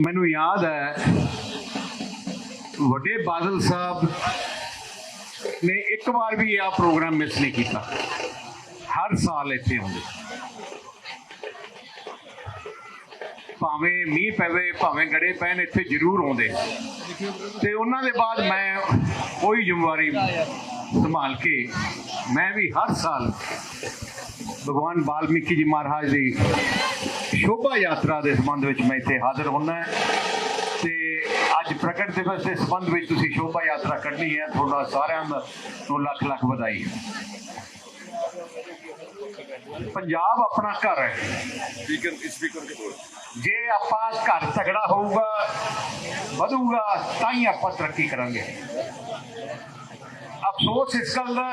ਮੈਨੂੰ ਯਾਦ ਹੈ, ਵੱਡੇ ਬਾਦਲ ਸਾਹਿਬ ਨੇ ਇੱਕ ਵਾਰ ਵੀ ਇਹ ਪ੍ਰੋਗਰਾਮ ਮਿਸ ਨਹੀਂ ਕੀਤਾ। ਹਰ ਸਾਲ ਇੱਥੇ ਆਉਂਦੇ। ਭਾਵੇਂ ਮੀਂਹ ਪਵੇ, ਭਾਵੇਂ ਗੜੇ ਪੈਣ, ਇੱਥੇ ਜ਼ਰੂਰ ਆਉਂਦੇ। ਤੇ ਉਹਨਾਂ ਦੇ ਬਾਅਦ ਮੈਂ ਉਹੀ ਜ਼ਿੰਮੇਵਾਰੀ ਸੰਭਾਲ ਕੇ ਮੈਂ ਵੀ ਹਰ ਸਾਲ ਭਗਵਾਨ ਵਾਲਮੀਕੀ ਜੀ ਮਹਾਰਾਜ ਦੀ ਸ਼ੋਭਾ ਯਾਤਰਾ ਦੇ ਸੰਬੰਧ ਵਿੱਚ ਮੈਂ ਇੱਥੇ ਹਾਜ਼ਰ ਹੋਣਾ ਤੇ ਅੱਜ ਪ੍ਰਗਟ ਦਿਵਸ ਦੇ ਸੰਬੰਧ ਵਿੱਚ ਤੁਸੀਂ ਸ਼ੋਭਾ ਯਾਤਰਾ ਕੱਢਣੀ ਹੈ। ਤੁਹਾਡਾ ਸਾਰਿਆਂ ਨੂੰ ਲੱਖ ਲੱਖ ਵਧਾਈ। ਪੰਜਾਬ ਆਪਣਾ ਘਰ ਹੈ। ਸਪੀਕਰ ਸਪੀਕਰ ਕੇ ਬੋਲ ਜੇ ਆਪਾਂ ਘਰ ਤਗੜਾ ਹੋਊਗਾ ਵਧੂਗਾ ਤਾਂ ਹੀ ਆਪਾਂ ਤਰੱਕੀ ਕਰਾਂਗੇ। ਅਫਸੋਸ ਇਸ ਗੱਲ ਦਾ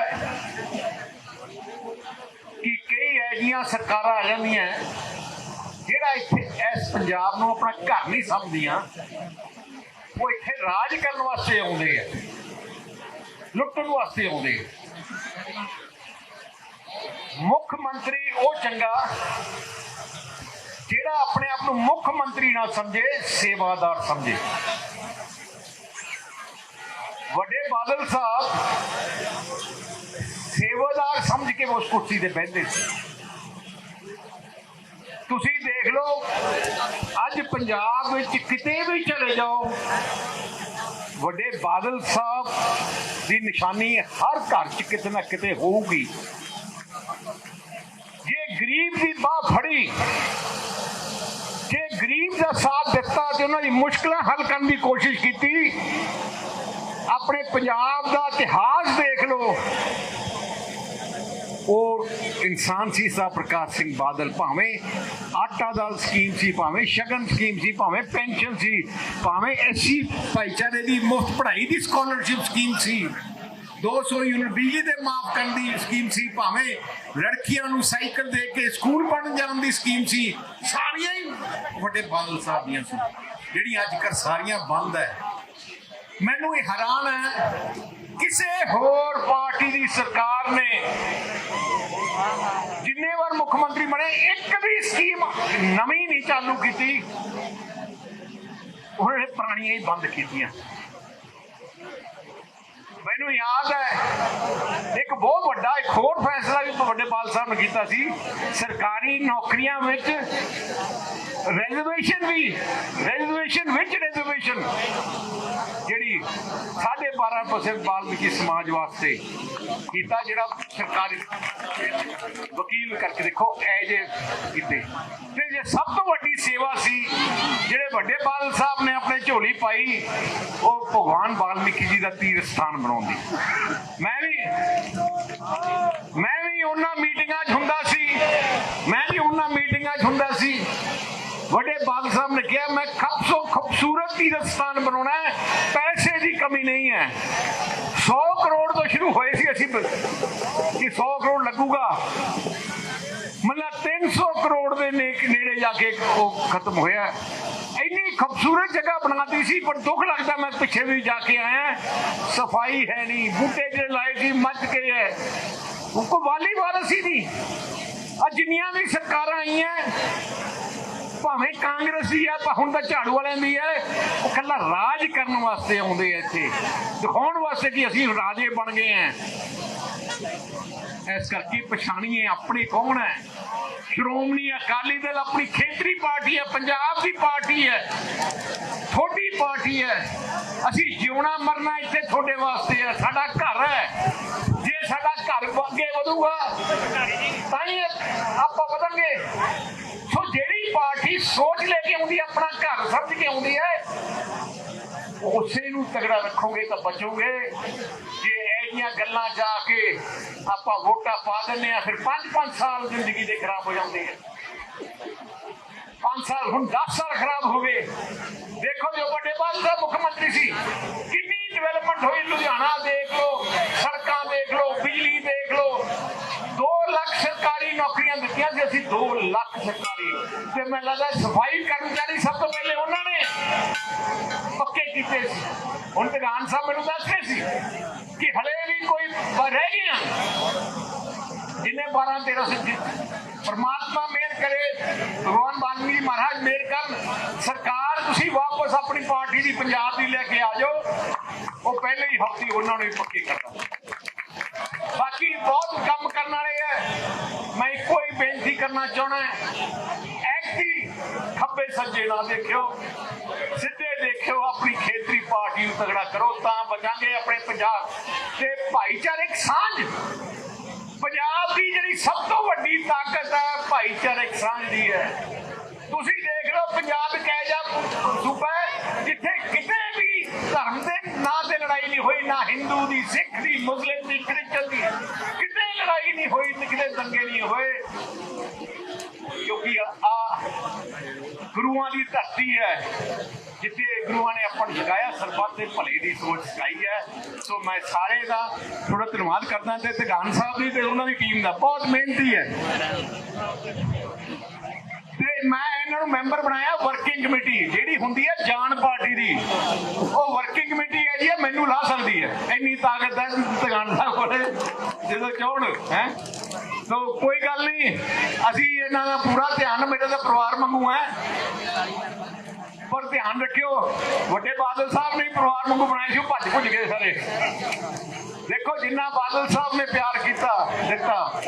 ਕਿ ਕਈ ਐਜੀਆਂ ਸਰਕਾਰਾਂ ਆ ਜਾਂਦੀਆਂ ਜਿਹੜਾ ਇੱਥੇ ਇਸ ਪੰਜਾਬ ਨੂੰ ਆਪਣਾ ਘਰ ਨਹੀਂ ਸਮਝਦੀਆਂ, ਉਹ ਇੱਥੇ ਰਾਜ ਕਰਨ ਵਾਸਤੇ ਆਉਂਦੇ ਆ, ਲੁੱਟਣ ਵਾਸਤੇ ਆਉਂਦੇ ਮੁੱਖ ਮੰਤਰੀ ਉਹ ਚੰਗਾ, ਜਿਹੜਾ ਆਪਣੇ ਆਪ ਨੂੰ ਮੁੱਖ ਮੰਤਰੀ ਨਾ ਸਮਝੇ, ਸੇਵਾਦਾਰ ਸਮਝੇ। ਵੱਡੇ ਬਾਦਲ ਸਾਹਿਬ ਸੇਵਾਦਾਰ ਸਮਝ ਕੇ ਉਸ ਕੁਰਸੀ ਤੇ ਬੈਠਦੇ ਸੀ। ਤੁਸੀਂ ਦੇਖ ਲਓ, ਅੱਜ ਪੰਜਾਬ ਵਿੱਚ ਕਿਤੇ ਵੀ ਚਲੇ ਜਾਓ, ਵੱਡੇ ਬਾਦਲ ਸਾਹਿਬ ਦੀ ਨਿਸ਼ਾਨੀ ਹਰ ਘਰ 'ਚ ਕਿਤੇ ਨਾ ਕਿਤੇ ਹੋਊਗੀ। ਜੇ ਗਰੀਬ ਦੀ ਬਾਹ ਫੜੀ, ਜੇ ਗਰੀਬ ਦਾ ਸਾਥ ਦਿੱਤਾ ਤੇ ਉਹਨਾਂ ਦੀ ਮੁਸ਼ਕਲਾਂ ਹੱਲ ਕਰਨ ਦੀ ਕੋਸ਼ਿਸ਼ ਕੀਤੀ, ਆਪਣੇ ਪੰਜਾਬ ਦਾ ਇਤਿਹਾਸ ਦੇਖ ਲਓ ਉਹ ਇਨਸਾਨ ਸੀ ਸਾ ਪ੍ਰਕਾਸ਼ ਸਿੰਘ ਬਾਦਲ, ਭਾਵੇਂ ਆਟਾ ਦਾਲ ਸਕੀਮ ਸੀ, ਭਾਵੇਂ ਸ਼ਗਨ ਸਕੀਮ ਸੀ, ਭਾਵੇਂ ਪੈਨਸ਼ਨ ਸੀ, ਭਾਵੇਂ ਐਸੀ ਭਾਈਚਾਰੇ ਦੀ ਮੁਫਤ ਪੜ੍ਹਾਈ ਦੀ ਸਕਾਲਰਸ਼ਿਪ ਸਕੀਮ ਸੀ 200 ਯੂਨਿਟ ਬਿਜਲੀ ਦੇ ਮਾਫ ਕਰਨ ਦੀ ਸਕੀਮ ਸੀ, ਭਾਵੇਂ ਲੜਕੀਆਂ ਨੂੰ ਸਾਈਕਲ ਦੇ ਕੇ ਸਕੂਲ ਪੜ੍ਹਨ ਜਾਣ ਦੀ ਸਕੀਮ ਸੀ, ਸਾਰੀਆਂ ਹੀ ਵੱਡੇ ਬਾਦਲ ਸਾਹਿਬ ਦੀਆਂ ਸੀ ਜਿਹੜੀਆਂ ਅੱਜ ਕੱਲ੍ਹ ਸਾਰੀਆਂ ਬੰਦ ਹੈ। ਮੈਨੂੰ ਇਹ ਹੈਰਾਨ ਹੈ ਕਿਸੇ ਹੋਰ ਪਾਰਟੀ ਦੀ ਸਰਕਾਰ ਨੇ ਜਿੰਨੇ ਵਾਰ ਮੁੱਖ ਮੰਤਰੀ ਬਣੇ, ਇੱਕ ਵੀ ਸਕੀਮ ਨਵੀਂ ਨਹੀਂ ਚਾਲੂ ਕੀਤੀ। ਉਹਨਾਂ ਨੇ ਪੁਰਾਣੀਆਂ ਹੀ ਬੰਦ ਕੀਤੀਆਂ। ਮੈਨੂੰ ਯਾਦ ਹੈ, ਇੱਕ ਬਹੁਤ ਵੱਡਾ, ਇੱਕ ਹੋਰ ਫੈਸਲਾ ਵੀ ਵੱਡੇ ਪਾਲ ਸਾਹਿਬ ਨੇ ਕੀਤਾ ਸੀ, ਸਰਕਾਰੀ ਨੌਕਰੀਆਂ ਵਿੱਚ ਰੈਜ਼ਰਵੇਸ਼ਨ ਵੀ ਰੈਜ਼ਰਵੇਸ਼ਨ ਵਿੱਚ ਰੈਜ਼ਰਵੇਸ਼ਨ ਜਿਹੜੀ 12.5% ਬਾਲਮੀਕੀ ਸਮਾਜ ਵਾਸਤੇ ਕੀਤਾ ਜਿਹੜਾ ਸਰਕਾਰੀ ਵਕੀਲ ਕਰਕੇ ਦੇਖੋ ਐ ਜੇ ਕੀਤੇ। ਤੇ ਜੇ ਸਭ ਤੋਂ ਵੱਡੀ ਸੇਵਾ ਸੀ, ਜਿਹੜੇ ਵੱਡੇ ਬਾਦਲ ਸਾਹਿਬ ਨੇ ਆਪਣੇ ਝੋਲੀ ਪਾਈ, ਉਹ ਭਗਵਾਨ ਵਾਲਮੀਕੀ ਜੀ ਦਾ ਤੀਰਥ ਸਥਾਨ ਬਣਾਉਣ ਦੀ। ਮੈਂ ਵੀ ਮੈਂ ਵੀ ਉਹਨਾਂ ਮੀਟਿੰਗਾਂ 'ਚ ਹੁੰਦਾ ਸੀ, ਮੈਂ ਵੀ ਉਹਨਾਂ ਮੀਟਿੰਗਾਂ 'ਚ ਹੁੰਦਾ ਸੀ। ਵੱਡੇ ਬਾਦਲ ਸਾਹਿਬ ਨੇ ਕਿਹਾ, ਮੈਂ ਖੂਬਸੂਰਤ ਖੂਬਸੂਰਤ ਤੀਰਥ ਸਥਾਨ ਬਣਾਉਣਾ ਹੈ ਪੈਸੇ ਦੀ ਕਮੀ ਨਹੀਂ ਹੈ। 100 ਕਰੋੜ ਤੋਂ ਸ਼ੁਰੂ ਹੋਏ ਸੀ ਅਸੀਂ ਕਿ 100 ਕਰੋੜ ਲੱਗੂਗਾ। ਮਤਲਬ 300 ਕਰੋੜ ਦੇ ਨੇੜੇ ਜਾ ਕੇ ਉਹ ਖਤਮ ਹੋਇਆ। ਇੰਨੀ ਖੂਬਸੂਰਤ ਜਗ੍ਹਾ ਬਣਾਤੀ ਸੀ, ਪਰ ਦੁੱਖ ਲੱਗਦਾ ਮੈਂ ਪਿੱਛੇ ਵੀ ਜਾ ਕੇ ਆਇਆ। ਸਫ਼ਾਈ ਹੈ ਨਹੀਂ, ਬੂਟੇ ਜਿਹੜੇ ਲਾਏ ਸੀ ਮੱਚ ਗਏ ਹੈ। ਉਹ ਕੋ ਵਾਲੀ ਵਾਰਸ ਨਹੀਂ। ਆ ਜਿੰਨੀਆਂ ਵੀ ਸਰਕਾਰਾਂ ਆਈਆਂ ਭਾਵੇਂ ਕਾਂਗਰਸੀ ਦੀ ਤਾਂ ਹੁਣ ਤਾਂ ਝਾੜੂ ਵਾਲਿਆਂ ਦੀ ਹੈ। ਉਹ ਕੱਲਾ ਰਾਜ ਕਰਨ ਵਾਸਤੇ ਆਉਂਦੇ ਆ ਇੱਥੇ। ਦਿਖਾਉਣ ਵਾਸਤੇ ਕਿ ਅਸੀਂ ਰਾਜੇ ਬਣ ਗਏ ਆ। ਇਸ ਕਰਕੇ ਪਛਾਣੀਏ ਆਪਣੇ ਕੌਣ ਹੈ। ਸ਼੍ਰੋਮਣੀ ਅਕਾਲੀ ਦਲ ਆਪਣੀ ਖੇਤਰੀ ਪਾਰਟੀ ਹੈ, ਪੰਜਾਬ ਦੀ ਪਾਰਟੀ ਹੈ। ਥੋੜੀ ਪਾਰਟੀ ਹੈ। ਅਸੀਂ ਜਿਉਣਾ ਮਰਨਾ ਇੱਥੇ ਤੁਹਾਡੇ ਵਾਸਤੇ ਹੈ। ਸਾਡਾ ਘਰ ਹੈ। ਜੇ ਸਾਡਾ ਘਰ ਅੱਗੇ ਵਧੂਗਾ, ਤਾਂ ਹੀ ਆਪਾਂ ਵਧਾਂਗੇ ਸੋਚ ਲੈ ਕੇ ਆਉਂਦੀ ਆਪਣਾ ਘਰ ਸਮਝ ਕੇ ਆਉਂਦੀ ਹੈ ਉਸੇ ਨੂੰ ਤਗੜਾ ਰੱਖੋਗੇ ਤਾਂ ਬਚੋਗੇ। ਜੇ ਐਡੀਆਂ ਗੱਲਾਂ ਜਾ ਕੇ ਆਪਾਂ ਵੋਟਾਂ ਪਾ ਦਿੰਦੇ ਆ, ਫਿਰ 5-5 ਸਾਲ ਜ਼ਿੰਦਗੀ ਦੇ ਖਰਾਬ ਹੋ ਜਾਂਦੇ ਆ। 5 ਸਾਲ, ਹੁਣ 10 ਸਾਲ ਖਰਾਬ ਹੋ ਗਏ। ਦੇਖੋ ਜੋ ਵੱਡੇ ਬਾਦਲ ਦਾ ਮੁੱਖ ਮੰਤਰੀ ਸੀ, ਕਿੰਨੀ ਡਿਵੈਲਪਮੈਂਟ ਹੋਈ ਲੁਧਿਆਣਾ, ਦੇਖ ਲਓ, ਸੜਕਾਂ ਦੇਖ ਲਓ, ਬਿਜਲੀ ਦੇਖ ਲਓ 2 ਲੱਖ ਸਰਕਾਰੀ ਨੌਕਰੀਆਂ ਦਿੱਤੀਆਂ ਸੀ ਅਸੀਂ 2 ਲੱਖ ਸਰਕਾਰੀ ਤੇ ਮੈਨੂੰ ਲੱਗਦਾ ਸਫ਼ਾਈ ਕਰਮਚਾਰੀ ਸਭ ਤੋਂ ਪਹਿਲੇ ਉਹਨਾਂ ਨੇ ਪੱਕੇ ਕੀਤੇ ਸੀ। ਹੁਣ ਪ੍ਰਧਾਨ ਸਾਹਿਬ ਮੈਨੂੰ ਦੱਸ ਰਹੇ ਸੀ ਕਿ ਹਲੇ ਵੀ ਕੋਈ ਰਹਿ ਗਈਆਂ ਜਿਨੇ 12 13 ਸਿੱਧੀ ਪਰਮਾਤਮਾ ਮਿਹਰ ਕਰੇ, ਭਗਵਾਨ ਵਾਲਮੀਕੀ ਮਹਾਰਾਜ ਮਿਹਰ ਕਰਨ, ਸਰਕਾਰ ਤੁਸੀਂ ਵਾਪਸ ਆਪਣੀ ਪਾਰਟੀ ਦੀ ਪੰਜਾਬ ਦੀ ਲੈ ਕੇ ਆ ਜਾਓ। ਉਹ ਪਹਿਲੇ ਹੀ ਹਫ਼ਤੇ ਉਹਨਾਂ ਨੂੰ ਹੀ ਪੱਕੇ ਕਰਦਾ ਬਾਕੀ ਬਹੁਤ ਕੰਮ ਕਰਨ ਵਾਲੇ ਹੈ ਬੇਨਤੀ ਕਰਨਾ ਚਾਹਣਾ ਹੈ ਐਕਟੀ ਖੱਬੇ ਸੱਜੇ ਨਾ ਦੇਖਿਓ, ਸਿੱਧੇ ਦੇਖਿਓ, ਆਪਣੀ ਖੇਤਰੀ ਪਾਰਟੀ ਨੂੰ ਤਗੜਾ ਕਰੋ, ਤਾਂ ਬਚਾਂਗੇ ਆਪਣੇ ਪੰਜਾਬ ਤੇ ਭਾਈਚਾਰਕ ਸਾਂਝ। ਪੰਜਾਬ ਦੀ ਜਿਹੜੀ ਸਭ ਤੋਂ ਵੱਡੀ ਤਾਕਤ ਹੈ ਭਾਈਚਾਰਕ ਸਾਂਝ ਦੀ ਹੈ। ਤੁਸੀਂ ਦੇਖ ਲਓ, ਪੰਜਾਬ ਇੱਕ ਇਹੋ ਸੂਬਾ ਜਿੱਥੇ ਕਿਤੇ ਵੀ ਧਰਮ ਦੇ ਨਾਂ ਤੇ ਲੜਾਈ ਨਹੀਂ ਹੋਈ, ਨਾ ਹਿੰਦੂ ਦੀ, ਸਿੱਖ ਦੀ, ਮੁਸਲਿਮ ਦੀ, ਕ੍ਰਿਸਚਨ ਦੀ। ਨਹੀਂ ਹੋਈ ਕਿਤੇ ਦੰਗੇ ਨਹੀਂ ਹੋਏ। ਕਿਉਂਕਿ ਆ ਗੁਰੂਆਂ ਦੀ ਧਰਤੀ ਹੈ, ਜਿੱਥੇ ਗੁਰੂਆਂ ਨੇ ਆਪਾਂ ਨੂੰ ਸਿਖਾਇਆ ਸਰਬੱਤ ਦੇ ਭਲੇ ਦੀ ਸੋਚ ਸਿਖਾਈ ਹੈ। ਸੋ ਮੈਂ ਸਾਰੇ ਦਾ ਥੋੜਾ ਧੰਨਵਾਦ ਕਰਦਾ ਤੇ ਧਗਾਨ ਸਾਹਿਬ ਦੀ ਤੇ ਉਹਨਾਂ ਦੀ ਟੀਮ ਦਾ ਬਹੁਤ ਮਿਹਨਤੀ ਹੈ। ਤੇ ਮੈਂ ਇਹਨਾਂ ਨੂੰ ਮੈਂਬਰ ਬਣਾਇਆ ਵਰਕਿੰਗ ਕਮੇਟੀ ਜਿਹੜੀ ਹੁੰਦੀ ਹੈ ਜਾਨ ਪਾਰਟੀ ਦੀ। ਉਹ ਵਰਕਿੰਗ ਕਮੇਟੀ ਹੈ ਜੀ ਇਹ ਮੈਨੂੰ ਲਾ ਸਕਦੀ ਹੈ। ਇੰਨੀ ਤਾਕਤ ਹੈ ਧਗਾਨ ਸਾਹਿਬ ਕੋਲੇ। ਜਦੋਂ ਚਾਹਣ ਹੈ? ਸੋ ਕੋਈ ਗੱਲ ਨਹੀਂ। ਅਸੀਂ ਇਹਨਾਂ ਦਾ ਪੂਰਾ ਧਿਆਨ, ਮੇਰੇ ਦਾ ਪਰਿਵਾਰ ਮੰਗੂ ਹੈ। ਪਰ ਧਿਆਨ ਰੱਖਿਓ, ਵੱਡੇ ਬਾਦਲ ਸਾਹਿਬ ਨੇ ਪਰਿਵਾਰ ਵਾਂਗੂ ਬਣਾਏ ਸੀ, ਉਹ ਭੱਜ ਭੁੱਜ ਗਏ ਸਾਰੇ। ਦੇਖੋ, ਜਿੰਨਾ ਬਾਦਲ ਸਾਹਿਬ ਨੇ ਪਿਆਰ ਕੀਤਾ, ਦਿੱਤਾ।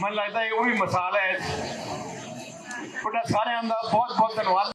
ਮੈਨੂੰ ਲੱਗਦਾ ਇਹ ਉਹ ਵੀ ਮਿਸਾਲ ਹੈ। ਤੁਹਾਡਾ ਸਾਰਿਆਂ ਦਾ ਬਹੁਤ ਬਹੁਤ ਧੰਨਵਾਦ।